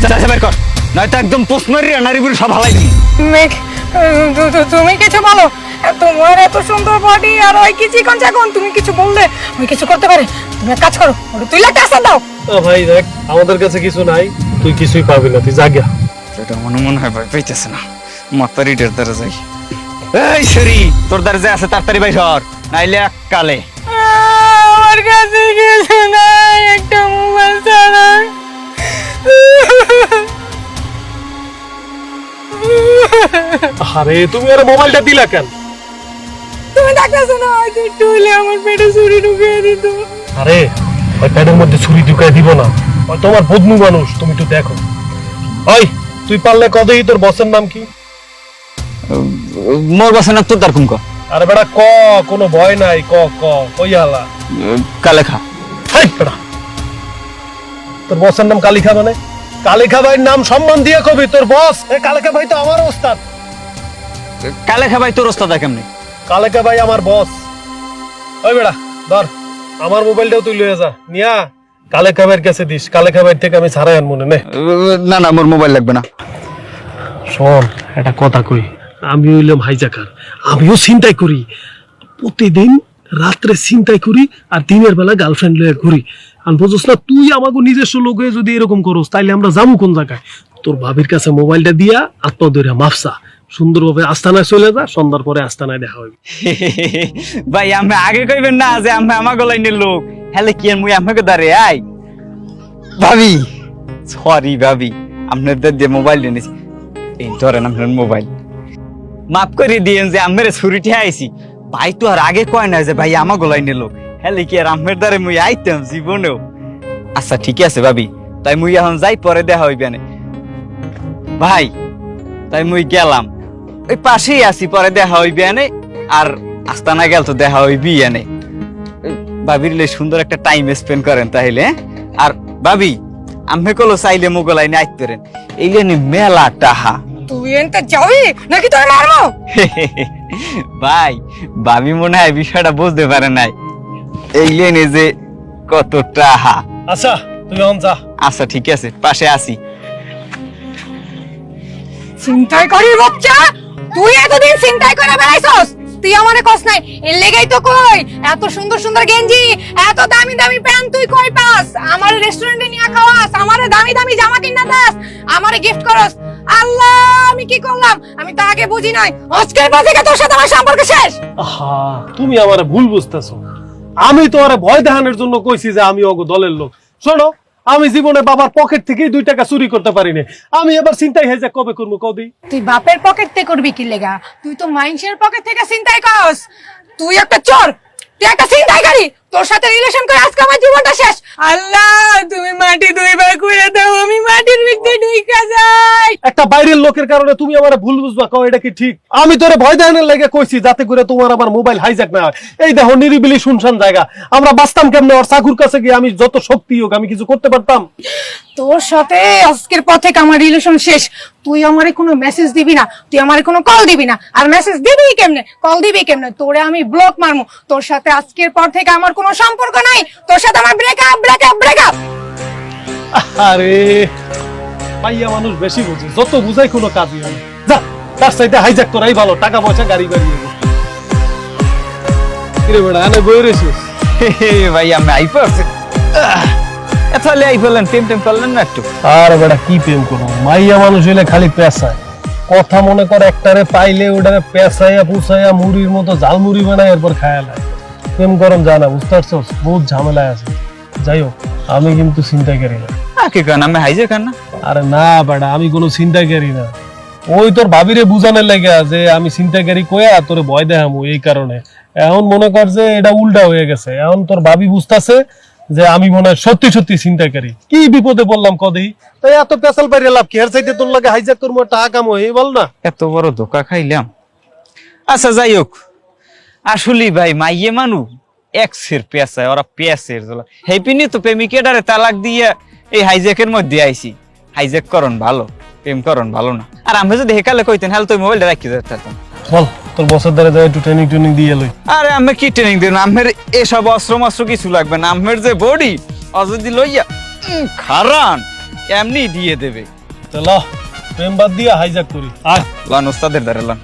যা যা বের কর। নয়তো একদম পোস্ট মারি নারী সব হালাই দিই মেঘ তু- তু- তুমি কিছু বলো। তোমার এত সুন্দর বডি আর ওই কি চিকন চাকন? তুমি কিছু বললে ওই কিছু করতে পারে? তুমি কাজ করো ওটা তুই একটা আসার দাও। ও ভাই দেখ আমাদের কাছে কিছু নাই তুই কিছুই পাবি না তুই সেটা মনে মনে হয় ভাই পাইতেছে না। মাতারি ডের দ্বারা যাই। এই শরী তোর দ্বারা যে আছে তাড়াতাড়ি ভাই সর নাইলে এক কালে আমার কাছে কিছু নাই একটা মোবাইল আরে তুমি আর মোবাইলটা দিলা কেন? তুমি দেখতেছো না একটু হলে আমার পেটে ছুরি ঢুকিয়ে দিত। আরে ওই প্যাডের মধ্যে ছুরি ঢুকাই দিব না। ওই তোমার বদনু মানুষ তুমি একটু দেখো। ওই তুই পারলে কতই তোর বসের নাম কি? মোর বাসা না তোর তার কুমক। আরে বেটা ক কোনো ভয় নাই ক ক কই হালা কালে খা হাই বেটা। তোর বসের নাম কালিখা মানে? কালিখা ভাইয়ের নাম সম্মান দিয়ে কবি তোর বস। এ কালিখা ভাই তো আমার ওস্তাদ। কালে খা ভাই তোর ওস্তাদ কেমনি? কালেকা ভাই আমার বস ওই বেড়া ধর আমার মোবাইলটাও তুই লয়ে যা। নিয়া কালেকা ভাইয়ের কাছে দিস। কালেকা ভাইয়ের থেকে আমি ছাড়াই আনব না না। না মোর মোবাইল লাগবে না। শোন একটা কথা কই। আমি হইলাম হাইজাকার। আমিও চিন্তাই করি। প্রতিদিন রাত্রে চিন্তাই করি আর দিনের বেলা গার্লফ্রেন্ড লয়ে ঘুরি। আর বুঝছ না তুই আমাকে নিজস্ব লোক হয়ে যদি এরকম করস তাইলে আমরা যাব কোন জায়গায়? তোর ভাবির কাছে মোবাইলটা দিয়া আত্মা ধরে মাফসা সুন্দরভাবে আস্তানায় চলে যা, সন্ধ্যার পরে আস্তানায় দেখা হইবে। ভাই আমি আগে কইবেন না যে আমি আমাকে লাইনের লোক। হ্যালে কি মুই আমাকে দাঁড়ে আই? ভাবি সরি ভাবি আপনাদের দিয়ে মোবাইল নিয়েছি এই ধরেন আপনার মোবাইল মাফ করে দিয়েন যে আমার ছুরিটি আইছি। ভাই, তো আর আগে কয় না যে ভাই আমাকে লাইনের লোক। হ্যালে কি আর আমার দ্বারে মুই আইতাম জীবনেও? আচ্ছা ঠিক আছে ভাবি। তাই মুই এখন যাই, পরে দেখা হইবে ভাই, তাই মুই গেলাম। ওই পাশেই আছি পরে দেখা হইবে এনে। আর আস্তানা গেল তো দেখা হইবি এনে। ভাবির সুন্দর একটা টাইম স্পেন্ড করেন তাহলে হ্যাঁ? আর ভাবি আমি কলো চাইলে মোগল আইনে আইতেরেন এইলেনি মেলা টাহা। তুই এনতে যাবি? নাকি তোর মারবো? ভাই ভাবি মনে হয় বিষয়টা বুঝতে পারে নাই। এইলেনি যে কত টাহা। আচ্ছা তুমি অন যা। আচ্ছা ঠিক আছে পাশে আসি চিন্তাই করির বাচ্চা! তুই এতদিন চিন্তাই করে বেড়াইছস? তুই আমারে কস নাই, এর লেগেই তো কই, এত সুন্দর সুন্দর গেঞ্জি, এত দামি দামি প্যান্ট তুই কই পাস? আমার রেস্টুরেন্টে নিয়ে খাওয়াস, আমারে দামি দামি জামা কিনা দাস, আমারে গিফট করস। আল্লাহ, আমি কি করলাম? আমি তো আগে বুঝি নাই। আজকের পর থেকে তোর সাথে আমার সম্পর্ক শেষ। আহা, তুমি আমার ভুল বুঝতেছো। আমি তো ভয় দেখানোর জন্য কইছি যে আমি অগো দলের লোক। শোনো আমি জীবনে বাবার পকেট থেকে দুই টাকা চুরি করতে পারিনি। আমি এবার চিন্তাই হয়ে যা কবে করব কদি? তুই বাপের পকেট থেকে করবি কি লেগা? তুই তো মাইনসের পকেট থেকে চিন্তাই করস। তুই একটা চোর, তুই একটা চিন্তাই করি। তোর সাথে রিলেশন করে আজকে আমার জীবনটা শেষ। আল্লাহ! একটা বাইরের লোকের কারণে তুমি আমার ভুল বুঝবা কও এটা কি ঠিক? আমি তোরে ভয় দেখানোর লেগে কইছি যাতে করে তোমার আমার মোবাইল হাইজ্যাক না হয়। এই দেখো নিরিবিলি শুনশান জায়গা। আমরা বাঁচতাম কেমনে? ওর চাকুর কাছে গিয়ে আমি যত শক্তি হোক আমি কিছু করতে পারতাম। তোর সাথে আজকের পর থেকে আমার রিলেশন শেষ। তুই আমারে কোনো মেসেজ দিবি না। তুই আমারে কোনো কল দিবি না। আর মেসেজ দিবি কেমনে? কল দিবি কেমনে? তোরে আমি ব্লক মারমু। তোর সাথে আজকের পর থেকে আমার কোনো সম্পর্ক নাই। তোর সাথে আমার ব্রেকআপ ব্রেকআপ ব্রেকআপ আরে! পাইয়া মানুষ বেশি বুঝে। যত বুঝাই কোনো কাজই হয় যা তার সাইডে হাইজ্যাক করাই ভালো টাকা পয়সা গাড়ি গাড়ি কিরে বেড়া এনে বই ভাই আমি আই তাহলে আই বললেন টেম টেম করলেন না একটু? আর বেটা কি প্রেম করব? মাইয়া মানুষ হইলে খালি পেশায়। কথা মনে করে একটারে পাইলে ওটারে পেশাইয়া পুষাইয়া মুড়ির মতো জাল মুড়ি বানায় এরপর খায়া লাগে প্রেম গরম জানা বুঝতে পারছস? বহুত ঝামেলায় আছে। যাই হোক আমি কিন্তু চিন্তা করি না কান আমি হাইজে কান না? আরে না বেটা, আমি কোনো চিন্তা করি না। ওই তোর ভাবিরে বুঝানোর লাগে যে আমি চিন্তাকারী কয়া তোরে ভয় দেখামু এই কারণে। এখন মনে কর যে এটা উল্টা হয়ে গেছে। এখন তোর ভাবি বুঝতাছে যে আমি মনে হয় সত্যি সত্যি চিন্তাকারী কি বিপদে বললাম কদেই তাই এত পেশাল পাইরে লাভ কি? হের সাইডে তোর লাগে হাইজাক তোর টাকা কাম হয়ে বল না। এত বড় ধোকা খাইলাম। আচ্ছা যাই হোক আসলে ভাই, মাইয়ে মানু এক্সের পেঁচায়, ওরা পেঁচের জ্বলা। হেপিনি তো প্রেমিকেটারে তালাক দিয়ে এই হাইজ্যাকের মধ্যে আইছি। হাইজ্যাক করন ভালো প্রেম করন ভালো না। আর আমি যদি হেকালে কইতেন হ্যাঁ তুই মোবাইলটা রাখি যেতাম বল তোর বছর ধরে যাই একটু ট্রেনিং ট্রেনিং দিয়ে লই। আরে আমি কি ট্রেনিং দিন আমের এসব অস্ত্র মস্ত্র কিছু লাগবে না। আমের যে বডি অযদি লইয়া খারান এমনি দিয়ে দেবে। চলো প্রেম বাদ দিয়ে হাইজাক করি। আয়। লান ওস্তাদের দ্বারা লন।